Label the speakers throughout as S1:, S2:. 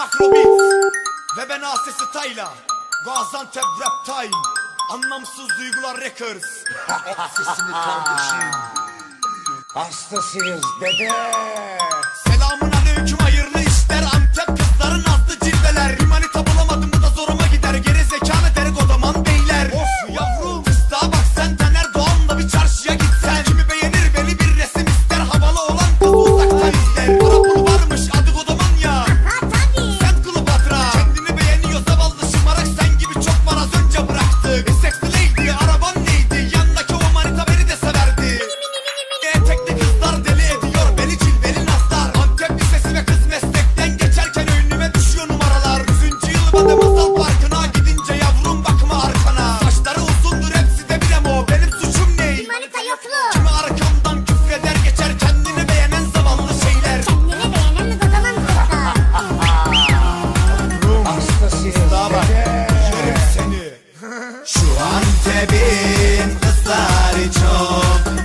S1: makrobit ve ben Asi Style'a Gaziantep Rap Time Anlamsız Duygular Records.
S2: Hastasını kardeşim. Hastasıyız dede
S1: sevin. Kızları çok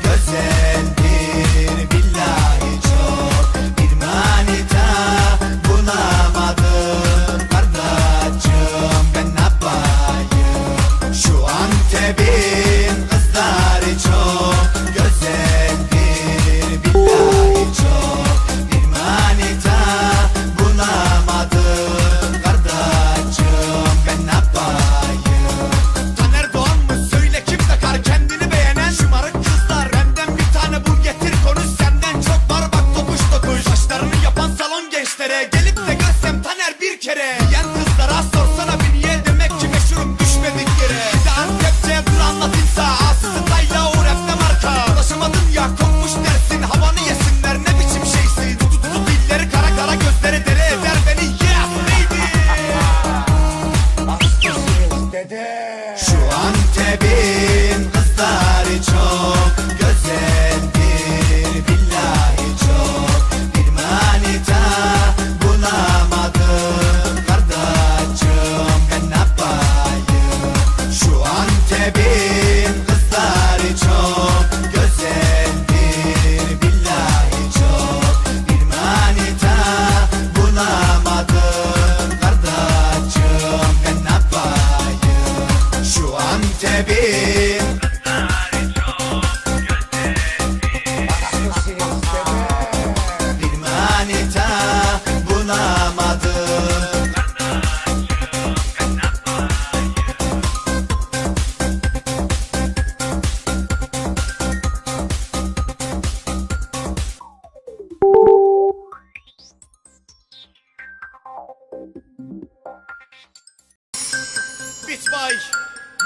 S1: Beat by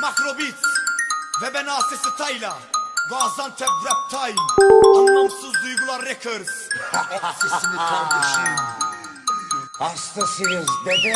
S1: Makrobit ve ben Asesi Tayla Gaziantep Rap Time Anlamsız Duygular Records.
S2: Sesini kardeşim. Hastasıyız dede.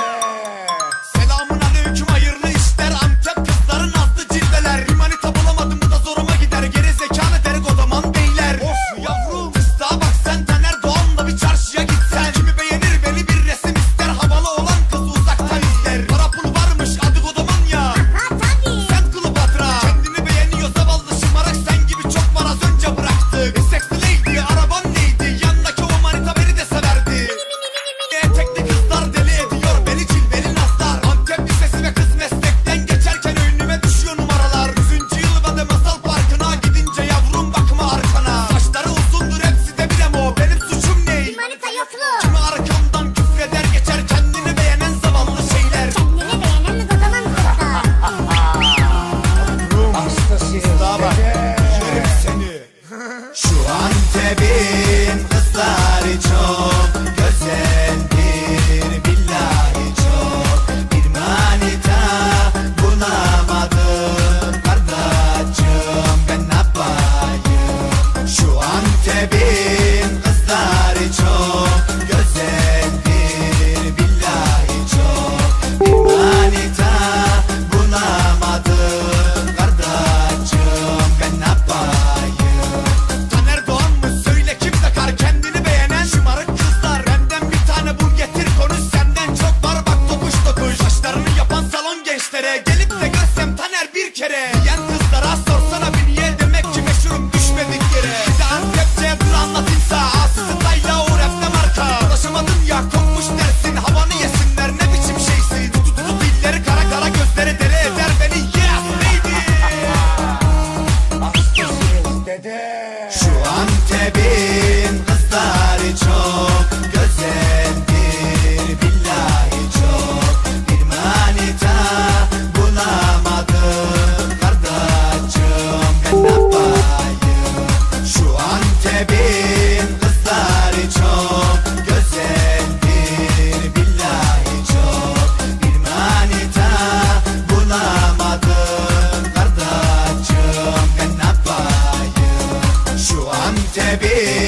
S3: Antep'i.